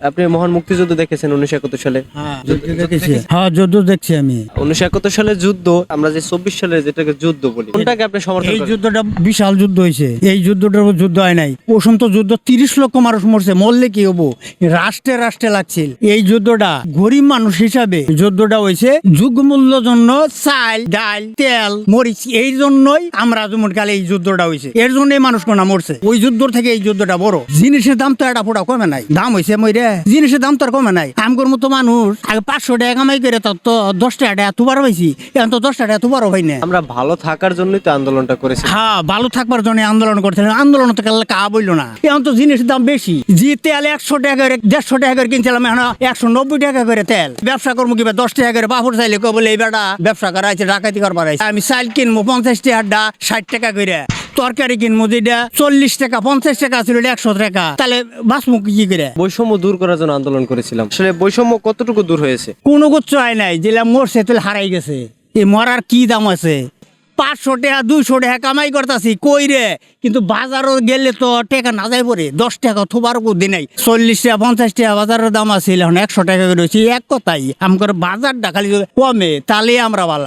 আপনি মহান মুক্তিযুদ্ধ দেখেছেন উনিশশো একাত্তর সালে? হ্যাঁ। হ্যাঁ যুদ্ধ দেখছি আমি। উনিশশো একাত্তর সালে যুদ্ধ আমরা যে চব্বিশ সালে যেটাকে যুদ্ধ বলি কোনটাকে আপনি সমর্থন এই যুদ্ধটা বিশাল যুদ্ধ হয়েছে। এই যুদ্ধটার উপর যুদ্ধ হয় নাই। প্রশান্ত যুদ্ধ তিরিশ লক্ষ মানুষ মরছে। মরলে কি হব? রাষ্ট্রে রাষ্ট্রে লাগছিল। এই যুদ্ধটা গরিব মানুষ হিসাবে যুদ্ধটা হয়েছে যুগমূল্য জন্য চাল ডাল তেল মরিচ এই জন্যই আমরা কালে এই যুদ্ধটা হয়েছে। এর জন্যই মানুষ কোনা মরছে। ওই যুদ্ধ থেকে এই যুদ্ধটা বড়। জিনিসের দাম তো এটা ফোটা কমে নাই। দাম হয়েছে মইরে জিনিসের দাম তো আর কমে নাই। আমগর মতো মানুষ আগে পাঁচশো টাকা কামাই করে তত তো দশ টাকা টাকা তুবার হয়েছি এখন তো দশ টাকা টাকা তুবারও হয় না আমরা ভালো থাকার জন্যই তো আন্দোলনটা করেছি। হ্যাঁ ভালো থাকবার জন্য আন্দোলন করছিলেন আন্দোলন তো কাল কা বলল না। এখন তো জিনিসের দাম বেশি। যে তেল একশো টাকা করে দেড়শো টাকা করে কিনছিলাম এখন একশো নব্বই টাকা করে তেল। ব্যবসা করব কিবা দশ টাকা করে বাপুর চাইলে কো বলে এই বেটা ব্যবসা করা আছে ডাকাতি করবার আছে আমি চাল কিনবো পঞ্চাশ টাকা ষাট টাকা করে। তরকারি কিনবো যেটা চল্লিশ টাকা পঞ্চাশ টাকা ছিল একশো টাকা। তাহলে বাঁচবো কি করে? বৈষম্য দূর করার জন্য আন্দোলন করেছিলাম। আসলে বৈষম্য কতটুকু দূর হয়েছে? কোনো গুচ্ছ হয় নাই যেটা মরছে তাহলে হারাই গেছে। এই মরার কি দাম আছে? পাঁচশো টাকা দুইশো টাকা কামাই করতেছি কই রে? কিন্তু বাজারও গেলে তো টাকা না যাই পরে। দশ টাকা থোবার বুদ্ধি নাই। চল্লিশ টাকা পঞ্চাশ টাকা বাজারের দাম আছে এখন একশো টাকা করে এক কথাই আমার বাজারটা খালি যদি কমে তাহলে আমরা বালা